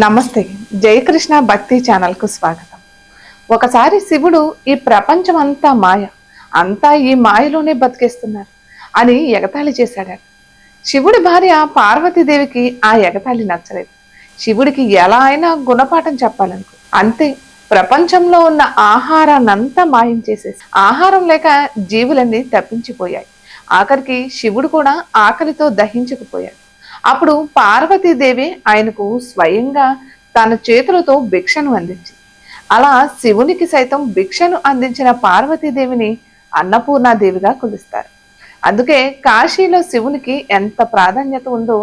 నమస్తే జయకృష్ణ భక్తి ఛానల్కు స్వాగతం. ఒకసారి శివుడు ఈ ప్రపంచం అంతా మాయ అంతా ఈ మాయలోనే బతికేస్తున్నారు అని ఎగతాళి చేశాడు. శివుడి భార్య పార్వతీదేవికి ఆ ఎగతాళి నచ్చలేదు. శివుడికి ఎలా అయినా గుణపాఠం చెప్పాలనుకో అంతే ప్రపంచంలో ఉన్న ఆహారాన్నంతా మాయం చేసేసి ఆహారం లేక జీవులన్నీ తప్పించిపోయాయి. ఆఖరికి శివుడు కూడా ఆకలితో దహించుకుపోయాడు. అప్పుడు పార్వతీదేవి ఆయనకు స్వయంగా తన చేతులతో భిక్షను అందించింది. అలా శివునికి సైతం భిక్షను అందించిన పార్వతీదేవిని అన్నపూర్ణాదేవిగా కొలుస్తారు. అందుకే కాశీలో శివునికి ఎంత ప్రాధాన్యత ఉందో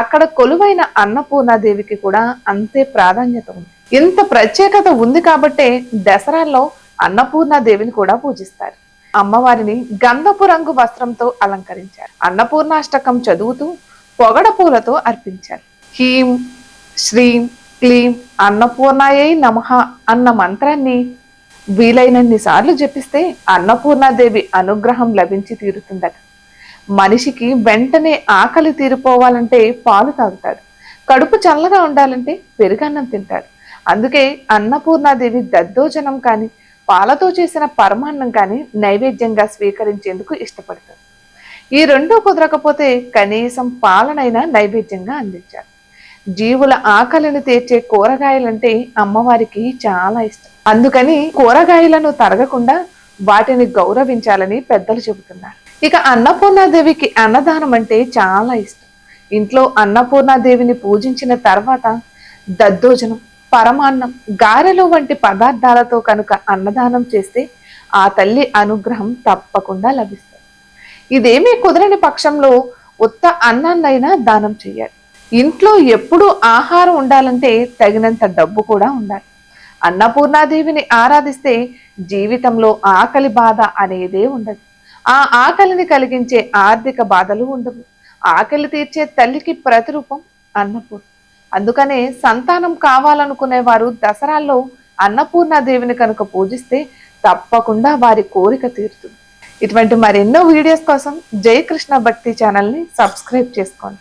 అక్కడ కొలువైన అన్నపూర్ణాదేవికి కూడా అంతే ప్రాధాన్యత ఉంది. ఇంత ప్రత్యేకత ఉంది కాబట్టే దసరాల్లో అన్నపూర్ణాదేవిని కూడా పూజిస్తారు. అమ్మవారిని గంధపు రంగు వస్త్రంతో అలంకరించారు. అన్నపూర్ణాష్టకం చదువుతూ పొగడ పూలతో అర్పించారు. హీం శ్రీం క్లీం అన్నపూర్ణాయై నమః అన్న మంత్రాన్ని వీలైనన్ని సార్లు జపిస్తే అన్నపూర్ణాదేవి అనుగ్రహం లభించి తీరుతుందట. మనిషికి వెంటనే ఆకలి తీరిపోవాలంటే పాలు తాగుతాడు. కడుపు చల్లగా ఉండాలంటే పెరుగన్నం తింటాడు. అందుకే అన్నపూర్ణాదేవి దద్దోజనం కానీ పాలతో చేసిన పరమాన్నం కానీ నైవేద్యంగా స్వీకరించేందుకు ఇష్టపడతారు. ఈ రెండూ కుదరకపోతే కనీసం పాలనైనా నైవేద్యంగా అందించారు జీవుల ఆకలిని తీర్చే కూరగాయలంటే అమ్మవారికి చాలా ఇష్టం. అందుకని కూరగాయలను తరగకుండా వాటిని గౌరవించాలని పెద్దలు చెబుతున్నారు. ఇక అన్నపూర్ణాదేవికి అన్నదానం అంటే చాలా ఇష్టం. ఇంట్లో అన్నపూర్ణాదేవిని పూజించిన తర్వాత దద్దోజనం పరమాన్నం గారెలు వంటి పదార్థాలతో కనుక అన్నదానం చేస్తే ఆ తల్లి అనుగ్రహం తప్పకుండా లభిస్తుంది. ఇదేమీ కుదరని పక్షంలో ఉత్త అన్నాన్నైనా దానం చేయాలి. ఇంట్లో ఎప్పుడు ఆహారం ఉండాలంటే తగినంత డబ్బు కూడా ఉండాలి. అన్నపూర్ణాదేవిని ఆరాధిస్తే జీవితంలో ఆకలి బాధ అనేదే ఉండదు. ఆ ఆకలిని కలిగించే ఆర్థిక బాధలు ఉండవు. ఆకలి తీర్చే తల్లికి ప్రతిరూపం అన్నపూర్ణ. అందుకనే సంతానం కావాలనుకునే వారు దసరాల్లో అన్నపూర్ణాదేవిని కనుక పూజిస్తే తప్పకుండా వారి కోరిక తీరుతుంది. ఇటువంటి మరెన్నో వీడియోస్ కోసం జై కృష్ణ భక్తి ఛానల్ని సబ్స్క్రైబ్ చేసుకోండి.